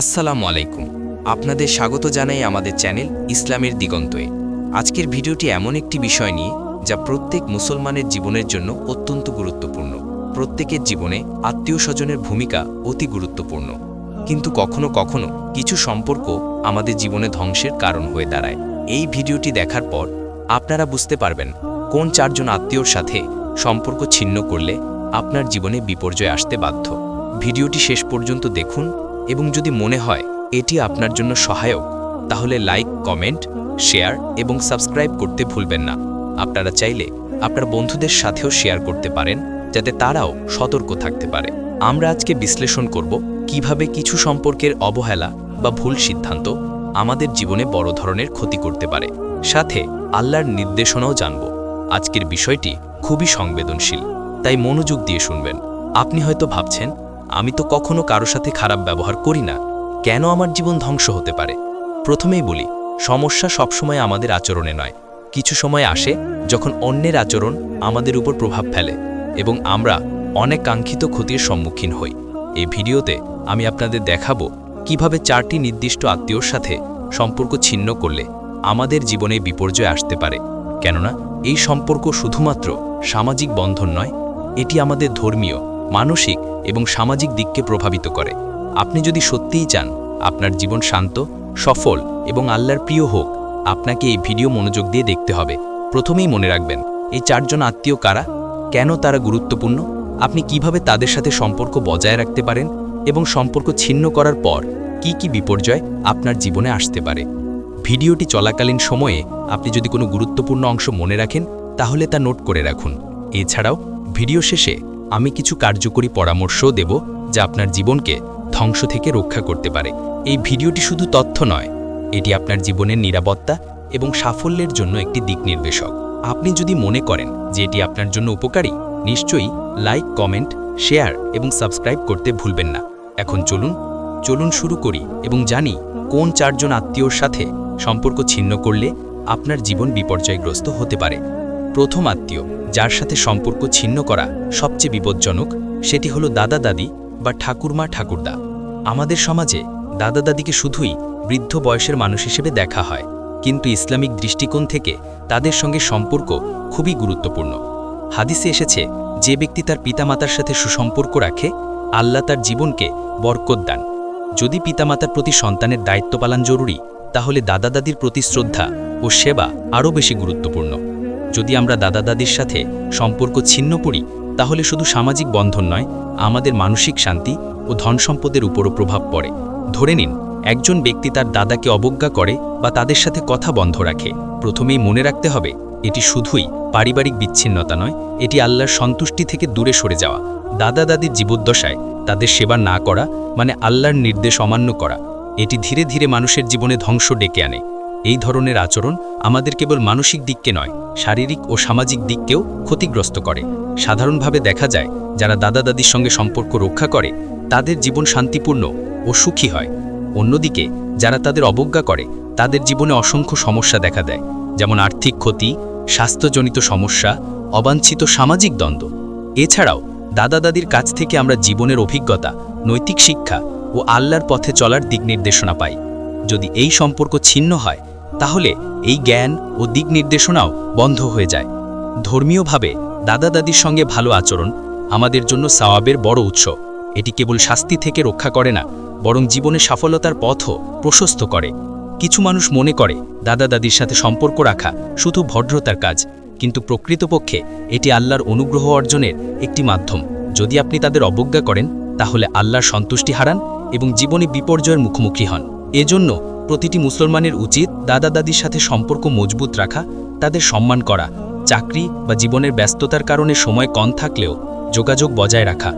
আসসালামু আলাইকুম। আপনাদের স্বাগত জানাই আমাদের চ্যানেল ইসলামের দিগন্তয়ে। আজকের ভিডিওটি এমন একটি বিষয় নিয়ে, যা প্রত্যেক মুসলমানের জীবনের জন্য অত্যন্ত গুরুত্বপূর্ণ। প্রত্যেকের জীবনে আত্মীয় স্বজনের ভূমিকা অতি গুরুত্বপূর্ণ। কিন্তু কখনো কখনো কিছু সম্পর্ক আমাদের জীবনে ধ্বংসের কারণ হয়ে দাঁড়ায়। এই ভিডিওটি দেখার পর আপনারা বুঝতে পারবেন কোন চারজন আত্মীয়র সাথে সম্পর্ক ছিন্ন করলে আপনার জীবনে বিপর্যয় আসতে বাধ্য। ভিডিওটি শেষ পর্যন্ত দেখুন এবং যদি মনে হয় এটি আপনার জন্য সহায়ক, তাহলে লাইক, কমেন্ট, শেয়ার এবং সাবস্ক্রাইব করতে ভুলবেন না। আপনারা চাইলে আপনার বন্ধুদের সাথেও শেয়ার করতে পারেন, যাতে তারাও সতর্ক থাকতে পারে। আমরা আজকে বিশ্লেষণ করব কীভাবে কিছু সম্পর্কের অবহেলা বা ভুল সিদ্ধান্ত আমাদের জীবনে বড় ধরনের ক্ষতি করতে পারে। সাথে আল্লাহর নির্দেশনাও জানব। আজকের বিষয়টি খুবই সংবেদনশীল, তাই মনোযোগ দিয়ে শুনবেন। আপনি হয়তো ভাবছেন আমি তো কখনো কারও সাথে খারাপ ব্যবহার করি না। কেন আমার জীবন ধ্বংস হতে পারে? প্রথমেই বলি, সমস্যা সবসময় আমাদের আচরণে নয়। কিছু সময় আসে যখন অন্যের আচরণ আমাদের উপর প্রভাব ফেলে এবং আমরা অনেক কাঙ্ক্ষিত ক্ষতির সম্মুখীন হই। এই ভিডিওতে আমি আপনাদের দেখাবো কীভাবে চারটি নির্দিষ্ট আত্মীয়র সাথে সম্পর্ক ছিন্ন করলে আমাদের জীবনে বিপর্যয় আসতে পারে। কেননা, এই সম্পর্ক শুধুমাত্র সামাজিক বন্ধন নয়, এটি আমাদের ধর্মীয় মানসিক এবং সামাজিক দিককে প্রভাবিত করে। আপনি যদি সত্যিই চান আপনার জীবন শান্ত, সফল এবং আল্লাহর প্রিয় হোক, আপনাকে এই ভিডিও মনোযোগ দিয়ে দেখতে হবে। প্রথমেই মনে রাখবেন, এই চারজন আত্মীয় কারা? কেন তারা গুরুত্বপূর্ণ? আপনি কীভাবে তাদের সাথে সম্পর্ক বজায় রাখতে পারেন এবং সম্পর্ক ছিন্ন করার পর কি কি বিপর্যয় আপনার জীবনে আসতে পারে? ভিডিওটি চলাকালীন সময়ে আপনি যদি কোনো গুরুত্বপূর্ণ অংশ মনে রাখেন, তাহলে তা নোট করে রাখুন। এছাড়াও, ভিডিও শেষে আমি কিছু কার্যকরী পরামর্শও দেব যা আপনার জীবনকে ধ্বংস থেকে রক্ষা করতে পারে। এই ভিডিওটি শুধু তথ্য নয়, এটি আপনার জীবনের নিরাপত্তা এবং সাফল্যের জন্য একটি দিক নির্দেশক। আপনি যদি মনে করেন যে এটি আপনার জন্য উপকারী, নিশ্চয়ই লাইক, কমেন্ট, শেয়ার এবং সাবস্ক্রাইব করতে ভুলবেন না। এখন চলুন চলুন শুরু করি এবং জানি কোন চারজন আত্মীয়র সাথে সম্পর্ক ছিন্ন করলে আপনার জীবন বিপর্যয়গ্রস্ত হতে পারে। প্রথম আত্মীয়, যার সাথে সম্পর্ক ছিন্ন করা সবচেয়ে বিপজ্জনক, সেটি হলো দাদা দাদি বা ঠাকুরমা ঠাকুরদা। আমাদের সমাজে দাদা দাদিকে শুধুই বৃদ্ধ বয়সের মানুষ হিসেবে দেখা হয়, কিন্তু ইসলামিক দৃষ্টিকোণ থেকে তাদের সঙ্গে সম্পর্ক খুবই গুরুত্বপূর্ণ। হাদিসে এসেছে, যে ব্যক্তি তার পিতামাতার সাথে সুসম্পর্ক রাখে, আল্লাহ তার জীবনকে বরকত দান। যদি পিতামাতার প্রতি সন্তানের দায়িত্ব পালন জরুরি, তাহলে দাদা দাদির প্রতি শ্রদ্ধা ও সেবা আরও বেশি গুরুত্বপূর্ণ। যদি আমরা দাদা দাদির সাথে সম্পর্ক ছিন্ন করি, তাহলে শুধু সামাজিক বন্ধন নয়, আমাদের মানসিক শান্তি ও ধন সম্পদের উপরও প্রভাব পড়ে। ধরে নিন, একজন ব্যক্তি তার দাদাকে অবজ্ঞা করে বা তাদের সাথে কথা বন্ধ রাখে। প্রথমেই মনে রাখতে হবে, এটি শুধুই পারিবারিক বিচ্ছিন্নতা নয়, এটি আল্লাহর সন্তুষ্টি থেকে দূরে সরে যাওয়া। দাদা দাদির জীবদ্দশায় তাদের সেবা না করা মানে আল্লাহর নির্দেশ অমান্য করা, এটি ধীরে ধীরে মানুষের জীবনে ধ্বংস ডেকে আনে। এই ধরনের আচরণ আমাদের কেবল মানসিক দিককে নয়, শারীরিক ও সামাজিক দিককেও ক্ষতিগ্রস্ত করে। সাধারণভাবে দেখা যায়, যারা দাদা দাদির সঙ্গে সম্পর্ক রক্ষা করে, তাদের জীবন শান্তিপূর্ণ ও সুখী হয়। অন্যদিকে, যারা তাদের অবজ্ঞা করে, তাদের জীবনে অসংখ্য সমস্যা দেখা দেয়, যেমন আর্থিক ক্ষতি, স্বাস্থ্যজনিত সমস্যা, অবাঞ্ছিত সামাজিক দ্বন্দ্ব। এছাড়াও, দাদা দাদির কাছ থেকে আমরা জীবনের অভিজ্ঞতা, নৈতিক শিক্ষা ও আল্লাহর পথে চলার দিক নির্দেশনা পাই। যদি এই সম্পর্ক ছিন্ন হয় তাহলে এই জ্ঞান ও দিক নির্দেশনাও বন্ধ হয়ে যায়। ধর্মীয়ভাবে দাদা দাদির সঙ্গে ভালো আচরণ আমাদের জন্য সাওয়াবের বড় উৎস। এটি কেবল শাস্তি থেকে রক্ষা করে না, বরং জীবনে সফলতার পথও প্রশস্ত করে। কিছু মানুষ মনে করে দাদা দাদির সাথে সম্পর্ক রাখা শুধু ভদ্রতার কাজ, কিন্তু প্রকৃতপক্ষে এটি আল্লাহর অনুগ্রহ অর্জনের একটি মাধ্যম। যদি আপনি তাদের অবজ্ঞা করেন, তাহলে আল্লাহর সন্তুষ্টি হারান এবং জীবনে বিপর্যয়ের মুখোমুখি হন। এজন্য প্রতিটি মুসলমানের উচিত দাদা দাদির সাথে সম্পর্ক মজবুত রাখা, তাদের সম্মান করা, চাকরি বা জীবনের ব্যস্ততার কারণে সময় কম থাকলেও যোগাযোগ বজায় রাখা।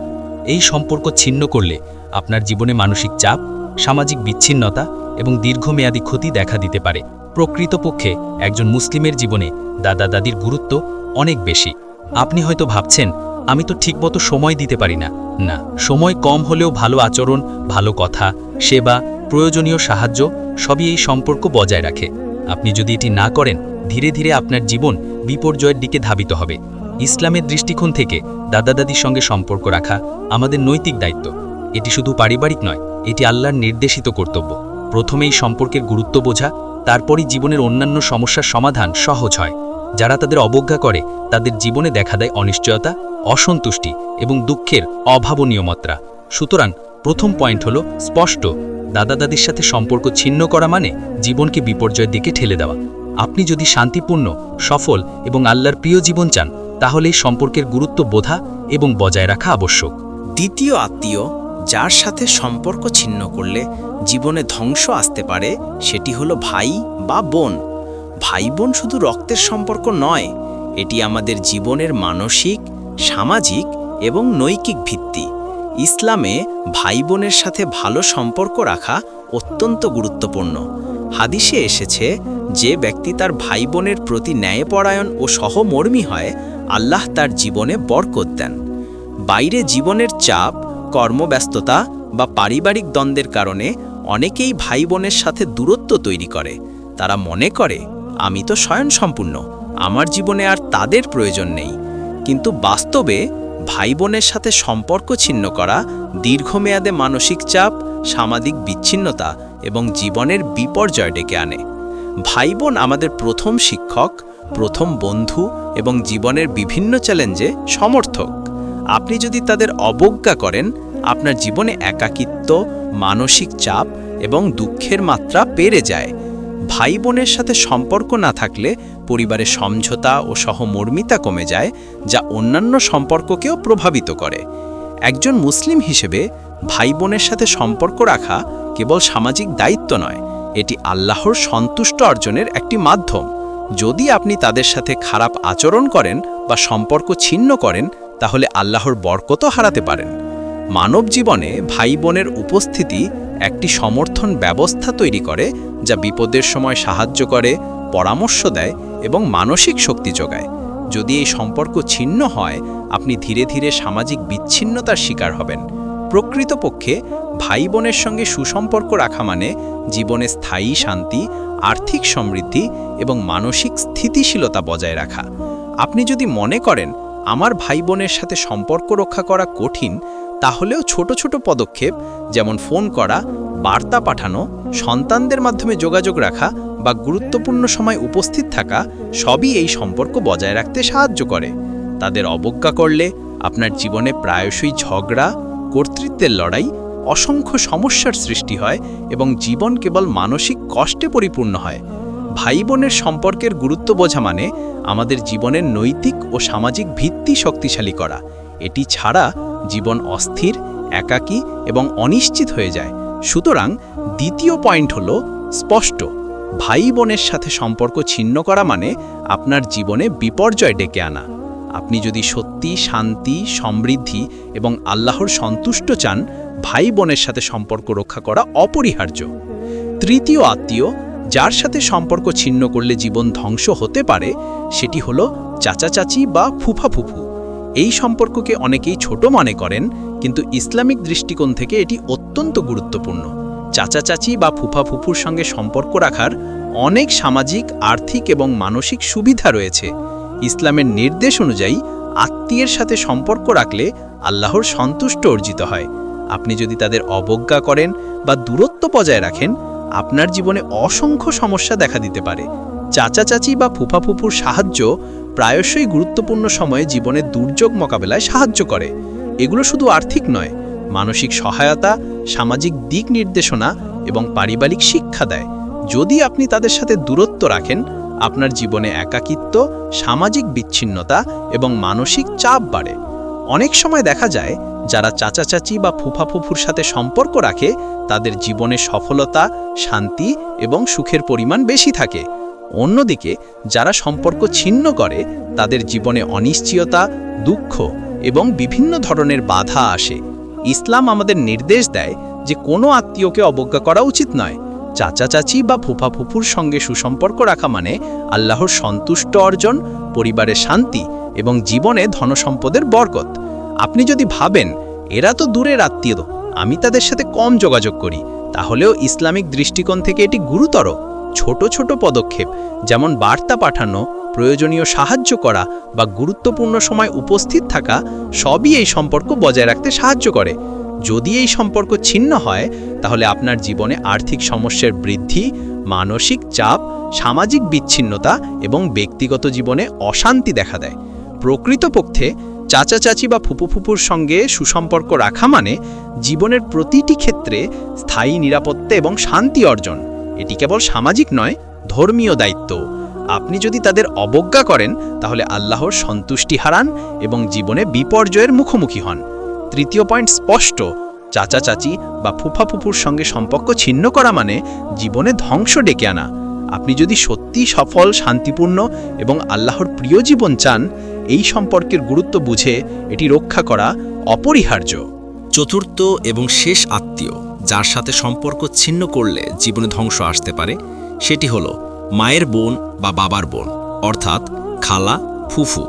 এই সম্পর্ক ছিন্ন করলে আপনার জীবনে মানসিক চাপ, সামাজিক বিচ্ছিন্নতা এবং দীর্ঘমেয়াদী ক্ষতি দেখা দিতে পারে। প্রকৃতপক্ষে একজন মুসলিমের জীবনে দাদা দাদির গুরুত্ব অনেক বেশি। আপনি হয়তো ভাবছেন, আমি তো ঠিকমতো সময় দিতে পারি না। না, সময় কম হলেও ভালো আচরণ, ভালো কথা, সেবা প্রয়োজনীয় সাহায্য সবই এই সম্পর্ক বজায় রাখে। আপনি যদি এটি না করেন, ধীরে ধীরে আপনার জীবন বিপর্যয়ের দিকে ধাবিত হবে। ইসলামের দৃষ্টিকোণ থেকে দাদা দাদির সঙ্গে সম্পর্ক রাখা আমাদের নৈতিক দায়িত্ব। এটি শুধু পারিবারিক নয়, এটি আল্লাহর নির্দেশিত কর্তব্য। প্রথমেই সম্পর্কের গুরুত্ব বোঝা, তারপরই জীবনের অন্যান্য সমস্যার সমাধান সহজ হয়। যারা তাদের অবজ্ঞা করে, তাদের জীবনে দেখা দেয় অনিশ্চয়তা, অসন্তুষ্টি এবং দুঃখের অভাবনীয় মাত্রা সুতরাং প্রথম পয়েন্ট হলো স্পষ্ট। দাদা দাদির সাথে সম্পর্ক ছিন্ন করা মানে জীবনকে বিপর্যয়ের দিকে ঠেলে দেওয়া। আপনি যদি শান্তিপূর্ণ, সফল এবং আল্লাহর প্রিয় জীবন চান, তাহলে এই সম্পর্কের গুরুত্ব বোধা এবং বজায় রাখা আবশ্যক। দ্বিতীয় আত্মীয়, যার সাথে সম্পর্ক ছিন্ন করলে জীবনে ধ্বংস আসতে পারে, সেটি হলো ভাই বা বোন। ভাই বোন শুধু রক্তের সম্পর্ক নয়, এটি আমাদের জীবনের মানসিক, সামাজিক এবং নৈতিক ভিত্তি। ইসলামে ভাই বোনের সাথে ভালো সম্পর্ক রাখা অত্যন্ত গুরুত্বপূর্ণ। হাদিসে এসেছে, যে ব্যক্তি তার ভাই বোনের প্রতি ন্যায়পরায়ণ ও সহমর্মী হয়, আল্লাহ তার জীবনে বরকত দেন। বাইরে জীবনের চাপ, কর্মব্যস্ততা বা পারিবারিক দ্বন্দ্বের কারণে অনেকেই ভাই বোনের সাথে দূরত্ব তৈরি করে। তারা মনে করে, আমি তো স্বয়ংসম্পূর্ণ, আমার জীবনে আর তাদের প্রয়োজন নেই। কিন্তু বাস্তবে ভাই বোনের সাথে সম্পর্ক ছিন্ন করা, দীর্ঘমেয়াদে মানসিক চাপ, সামাজিক বিচ্ছিন্নতা এবং জীবনের বিপর্যয় ডেকে আনে। ভাই বোন আমাদের প্রথম শিক্ষক, প্রথম বন্ধু এবং জীবনের বিভিন্ন চ্যালেঞ্জে সমর্থক। আপনি যদি তাদের অবজ্ঞা করেন, আপনার জীবনে একাকিত্ব, মানসিক চাপ এবং দুঃখের মাত্রা বেড়ে যায়। ভাই বোনের সাথে সম্পর্ক না থাকলে পরিবারে সমঝোতা ও সহমর্মিতা কমে যায়, যা অন্যান্য সম্পর্ককেও প্রভাবিত করে। একজন মুসলিম হিসেবে ভাই বোনের সাথে সম্পর্ক রাখা কেবল সামাজিক দায়িত্ব নয়, এটি আল্লাহর সন্তুষ্ট অর্জনের একটি মাধ্যম। যদি আপনি তাদের সাথে খারাপ আচরণ করেন বা সম্পর্ক ছিন্ন করেন, তাহলে আল্লাহর বরকতও হারাতে পারেন। মানব জীবনে ভাই বোনের উপস্থিতি একটি সমর্থন ব্যবস্থা তৈরি করে যা বিপদের সময় সাহায্য করে, পরামর্শ দেয় এবং মানসিক শক্তি যোগায়। যদি এই সম্পর্ক ছিন্ন হয়, আপনি ধীরে ধীরে সামাজিক বিচ্ছিন্নতার শিকার হবেন। প্রকৃতপক্ষে ভাই বোনের সঙ্গে সুসম্পর্ক রাখা মানে জীবনে স্থায়ী শান্তি, আর্থিক সমৃদ্ধি এবং মানসিক স্থিতিশীলতা বজায় রাখা। আপনি যদি মনে করেন, আমার ভাই বোনের সাথে সম্পর্ক রক্ষা করা কঠিন, তাহলেও ছোট ছোট পদক্ষেপ, যেমন ফোন করা, বার্তা পাঠানো সন্তানদের মাধ্যমে যোগাযোগ রাখা বা গুরুত্বপূর্ণ সময় উপস্থিত থাকা সবই এই সম্পর্ক বজায় রাখতে সাহায্য করে। তাদের অবজ্ঞা করলে আপনার জীবনে প্রায়শই ঝগড়া, কর্তৃত্বের লড়াই, অসংখ্য সমস্যার সৃষ্টি হয় এবং জীবন কেবল মানসিক কষ্টে পরিপূর্ণ হয়। ভাই বোনের সম্পর্কের গুরুত্ব বোঝা মানে আমাদের জীবনের নৈতিক ও সামাজিক ভিত্তি শক্তিশালী করা। এটি ছাড়া জীবন অস্থির, একাকী এবং অনিশ্চিত হয়ে যায়। সুতরাং দ্বিতীয় পয়েন্ট হল স্পষ্ট। ভাই বোনের সাথে সম্পর্ক ছিন্ন করা মানে আপনার জীবনে বিপর্যয় ডেকে আনা। আপনি যদি সত্যি, শান্তি, সমৃদ্ধি এবং আল্লাহর সন্তুষ্ট চান ভাই বোনের সাথে সম্পর্ক রক্ষা করা অপরিহার্য। তৃতীয় আত্মীয়, যার সাথে সম্পর্ক ছিন্ন করলে জীবন ধ্বংস হতে পারে, সেটি হলো চাচা চাচি বা ফুফা ফুফু এই সম্পর্ককে অনেকেই ছোট মনে করেন, কিন্তু ইসলামিক দৃষ্টিকোণ থেকে এটি অত্যন্ত গুরুত্বপূর্ণ। চাচা চাচি বা ফুফা ফুফুর সঙ্গে সম্পর্ক রাখার অনেক সামাজিক, আর্থিক এবং মানসিক সুবিধা রয়েছে। ইসলামের নির্দেশ অনুযায়ী আত্মীয়ের সাথে সম্পর্ক রাখলে আল্লাহর সন্তুষ্ট অর্জিত হয়। আপনি যদি তাদের অবজ্ঞা করেন বা দূরত্ব বজায় রাখেন, আপনার জীবনে অসংখ্য সমস্যা দেখা দিতে পারে। চাচা চাচি বা ফুফা ফুফুর সাহায্য প্রায়শই গুরুত্বপূর্ণ সময়ে জীবনের দুর্যোগ মোকাবেলায় সাহায্য করে। এগুলো শুধু আর্থিক নয়, মানসিক সহায়তা, সামাজিক দিক নির্দেশনা এবং পারিবারিক শিক্ষা দেয়। যদি আপনি তাদের সাথে দূরত্ব রাখেন, আপনার জীবনে একাকিত্ব, সামাজিক বিচ্ছিন্নতা এবং মানসিক চাপ বাড়ে। অনেক সময় দেখা যায়, যারা চাচা চাচি বা ফুফা ফুফুর সাথে সম্পর্ক রাখে, তাদের জীবনে সফলতা, শান্তি এবং সুখের পরিমাণ বেশি থাকে। অন্যদিকে, যারা সম্পর্ক ছিন্ন করে, তাদের জীবনে অনিশ্চয়তা, দুঃখ এবং বিভিন্ন ধরনের বাধা আসে। ইসলাম আমাদের নির্দেশ দেয় যে কোনো আত্মীয়কে অবজ্ঞা করা উচিত নয়। চাচা চাচি বা ফুফা ফুফুর সঙ্গে সুসম্পর্ক রাখা মানে আল্লাহর সন্তুষ্ট অর্জন পরিবারের শান্তি এবং জীবনে ধনসম্পদের বরকত। আপনি যদি ভাবেন, এরা তো দূরের আত্মীয়, আমি তাদের সাথে কম যোগাযোগ করি, তাহলেও ইসলামিক দৃষ্টিকোণ থেকে এটি গুরুতর। ছোট ছোট পদক্ষেপ, যেমন বার্তা পাঠানো, প্রয়োজনীয় সাহায্য করা বা গুরুত্বপূর্ণ সময় উপস্থিত থাকা, সবই এই সম্পর্ক বজায় রাখতে সাহায্য করে। যদি এই সম্পর্ক ছিন্ন হয়, তাহলে আপনার জীবনে আর্থিক সমস্যার বৃদ্ধি, মানসিক চাপ, সামাজিক বিচ্ছিন্নতা এবং ব্যক্তিগত জীবনে অশান্তি দেখা দেয়। প্রকৃতপক্ষে, চাচা চাচি বা ফুপু ফুপুর সঙ্গে সুসম্পর্ক রাখা মানে জীবনের প্রতিটি ক্ষেত্রে স্থায়ী নিরাপত্তা এবং শান্তি অর্জন। এটি কেবল সামাজিক নয়, ধর্মীয় দায়িত্ব। আপনি যদি তাদের অবজ্ঞা করেন, তাহলে আল্লাহর সন্তুষ্টি হারান এবং জীবনে বিপর্যয়ের মুখোমুখি হন। তৃতীয় পয়েন্ট স্পষ্ট, চাচা চাচি বা ফুফা ফুফুর সঙ্গে সম্পর্ক ছিন্ন করা মানে জীবনে ধ্বংস ডেকে আনা। আপনি যদি সত্যি সফল, শান্তিপূর্ণ এবং আল্লাহর প্রিয় জীবন চান, এই সম্পর্কের গুরুত্ব বুঝে এটি রক্ষা করা অপরিহার্য। চতুর্থ এবং শেষ আত্মীয়। যার সাথে সম্পর্ক ছিন্ন করলে জীবনে ধ্বংস আসতে পারে, সেটি হলো মায়ের বোন বা বাবার বোন, অর্থাৎ খালা, ফুফু।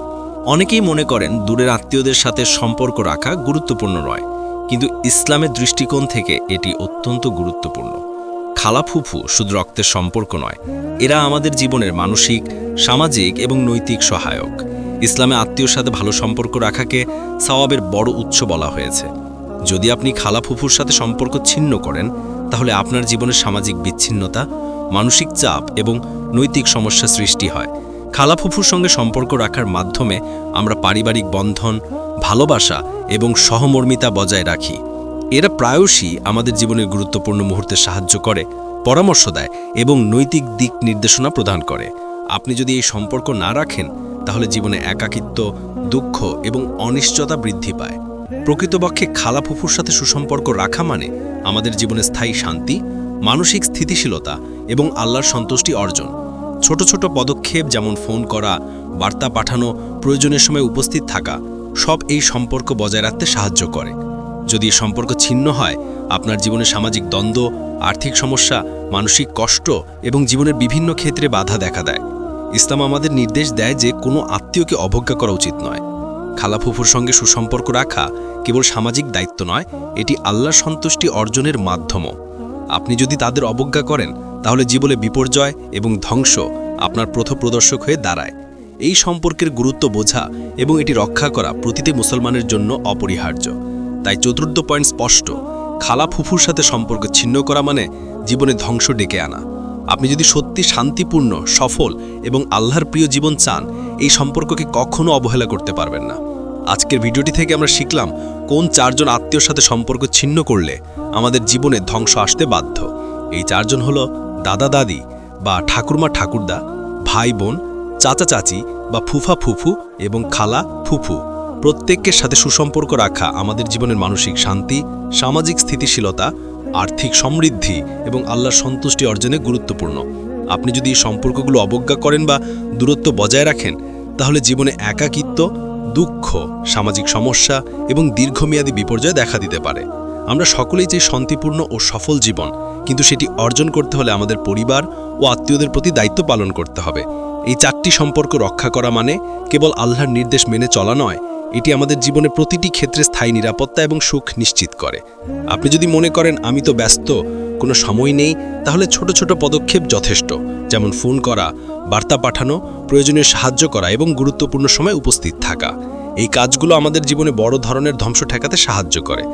অনেকেই মনে করেন দূরের আত্মীয়দের সাথে সম্পর্ক রাখা গুরুত্বপূর্ণ নয়, কিন্তু ইসলামের দৃষ্টিকোণ থেকে এটি অত্যন্ত গুরুত্বপূর্ণ। খালা, ফুফু শুধু রক্তের সম্পর্ক নয়, এরা আমাদের জীবনের মানসিক, সামাজিক এবং নৈতিক সহায়ক। ইসলামে আত্মীয়র সাথে ভালো সম্পর্ক রাখাকে সওয়াবের বড় উৎস বলা হয়েছে। যদি আপনি খালা ফুফুর সাথে সম্পর্ক ছিন্ন করেন, তাহলে আপনার জীবনের সামাজিক বিচ্ছিন্নতা, মানসিক চাপ এবং নৈতিক সমস্যা সৃষ্টি হয়। খালা ফুফুর সঙ্গে সম্পর্ক রাখার মাধ্যমে আমরা পারিবারিক বন্ধন, ভালোবাসা এবং সহমর্মিতা বজায় রাখি। এরা প্রায়শই আমাদের জীবনের গুরুত্বপূর্ণ মুহূর্তে সাহায্য করে, পরামর্শ দেয় এবং নৈতিক দিক নির্দেশনা প্রদান করে। আপনি যদি এই সম্পর্ক না রাখেন, তাহলে জীবনে একাকিত্ব, দুঃখ এবং অনিশ্চয়তা বৃদ্ধি পায়। প্রকৃতপক্ষে খালা ফুফুর সাথে সুসম্পর্ক রাখা মানে আমাদের জীবনে স্থায়ী শান্তি, মানসিক স্থিতিশীলতা এবং আল্লাহর সন্তুষ্টি অর্জন। ছোট ছোট পদক্ষেপ যেমন ফোন করা, বার্তা পাঠানো, প্রয়োজনের সময় উপস্থিত থাকা, সব এই সম্পর্ক বজায় রাখতে সাহায্য করে। যদি সম্পর্ক ছিন্ন হয়, আপনার জীবনে সামাজিক দ্বন্দ্ব, আর্থিক সমস্যা, মানসিক কষ্ট এবং জীবনের বিভিন্ন ক্ষেত্রে বাধা দেখা দেয়। ইসলাম আমাদের নির্দেশ দেয় যে কোনো আত্মীয়কে অবজ্ঞা করা উচিত নয়। খালা ফুফুর সঙ্গে সুসম্পর্ক রাখা কেবল সামাজিক দায়িত্ব নয়, এটি আল্লাহ সন্তুষ্টি অর্জনের মাধ্যমও। আপনি যদি তাদের অবজ্ঞা করেন, তাহলে জীবনে বিপর্যয় এবং ধ্বংস আপনার প্রথপ্রদর্শক হয়ে দাঁড়ায়। এই সম্পর্কের গুরুত্ব বোঝা এবং এটি রক্ষা করা প্রতিটি মুসলমানের জন্য অপরিহার্য। তাই চতুর্থ পয়েন্ট স্পষ্ট, খালা ফুফুর সাথে সম্পর্ক ছিন্ন করা মানে জীবনে ধ্বংস ডেকে আনা। আপনি যদি সত্যি শান্তিপূর্ণ, সফল এবং আল্লাহর প্রিয় জীবন চান, এই সম্পর্ককে কখনো অবহেলা করতে পারবেন না। আজকের ভিডিওটি থেকে আমরা শিখলাম কোন চারজন আত্মীয়র সাথে সম্পর্ক ছিন্ন করলে আমাদের জীবনে ধ্বংস আসতে বাধ্য। এই চারজন হলো দাদা দাদি বা ঠাকুরমা ঠাকুরদা, ভাই বোন, চাচা চাচি বা ফুফা ফুফু এবং খালা ফুফু। প্রত্যেকের সাথে সুসম্পর্ক রাখা আমাদের জীবনের মানসিক শান্তি, সামাজিক স্থিতিশীলতা, আর্থিক সমৃদ্ধি এবং আল্লাহর সন্তুষ্টি অর্জনে গুরুত্বপূর্ণ। আপনি যদি এই সম্পর্কগুলো অবজ্ঞা করেন বা দূরত্ব বজায় রাখেন, তাহলে জীবনে একাকিত্ব দুঃখ, সামাজিক সমস্যা এবং দীর্ঘমেয়াদী বিপর্যয় দেখা দিতে পারে। আমরা সকলেই যে শান্তিপূর্ণ ও সফল জীবন, কিন্তু সেটি অর্জন করতে হলে আমাদের পরিবার ও আত্মীয়দের প্রতি দায়িত্ব পালন করতে হবে। এই চারটি সম্পর্ক রক্ষা করা মানে কেবল আল্লাহর নির্দেশ মেনে চলা নয়, এটি আমাদের জীবনে প্রতিটি ক্ষেত্রে স্থায়ী নিরাপত্তা এবং সুখ নিশ্চিত করে। আপনি যদি মনে করেন, আমি তো ব্যস্ত কোনো সময় নেই, তাহলে ছোট ছোট পদক্ষেপ যথেষ্ট। যেমন ফোন করা, বার্তা পাঠানো, প্রয়োজনীয় সাহায্য করা এবং গুরুত্বপূর্ণ সময় উপস্থিত থাকা। এই কাজগুলো আমাদের জীবনে বড় ধরনের ধ্বংস ঠেকাতে সাহায্য করে।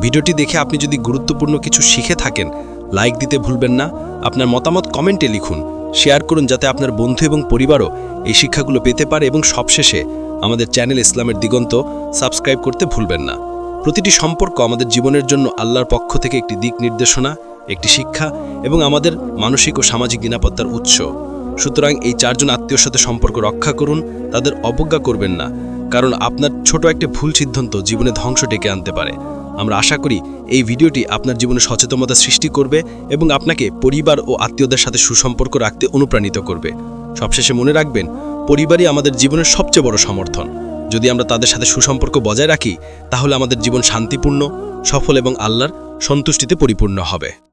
ভিডিওটি দেখে আপনি যদি গুরুত্বপূর্ণ কিছু শিখে থাকেন, লাইক দিতে ভুলবেন না। আপনার মতামত কমেন্টে লিখুন। শেয়ার করুন যাতে আপনার বন্ধু এবং পরিবারও এই শিক্ষাগুলো পেতে পারে এবং সবশেষে আমাদের চ্যানেল ইসলামের দিগন্ত সাবস্ক্রাইব করতে ভুলবেন না। প্রতিটি সম্পর্ক আমাদের জীবনের জন্য আল্লাহর পক্ষ থেকে একটি দিক নির্দেশনা। একটি শিক্ষা এবং আমাদের মানসিক ও সামাজিক নিরাপত্তার উৎস। সুতরাং এই চারজন আত্মীয়র সাথে সম্পর্ক রক্ষা করুন, তাদের অবজ্ঞা করবেন না, কারণ আপনার ছোট একটা ভুল সিদ্ধান্ত জীবনে ধ্বংস ডেকে আনতে পারে। আমরা আশা করি এই ভিডিওটি আপনার জীবনে সচেতনতা সৃষ্টি করবে এবং আপনাকে পরিবার ও আত্মীয়দের সাথে সুসম্পর্ক রাখতে অনুপ্রাণিত করবে। সবশেষে মনে রাখবেন, পরিবারই আমাদের জীবনের সবচেয়ে বড় সমর্থন। যদি আমরা তাদের সাথে সুসম্পর্ক বজায় রাখি, তাহলে আমাদের জীবন শান্তিপূর্ণ, সফল এবং আল্লাহর সন্তুষ্টিতে পরিপূর্ণ হবে।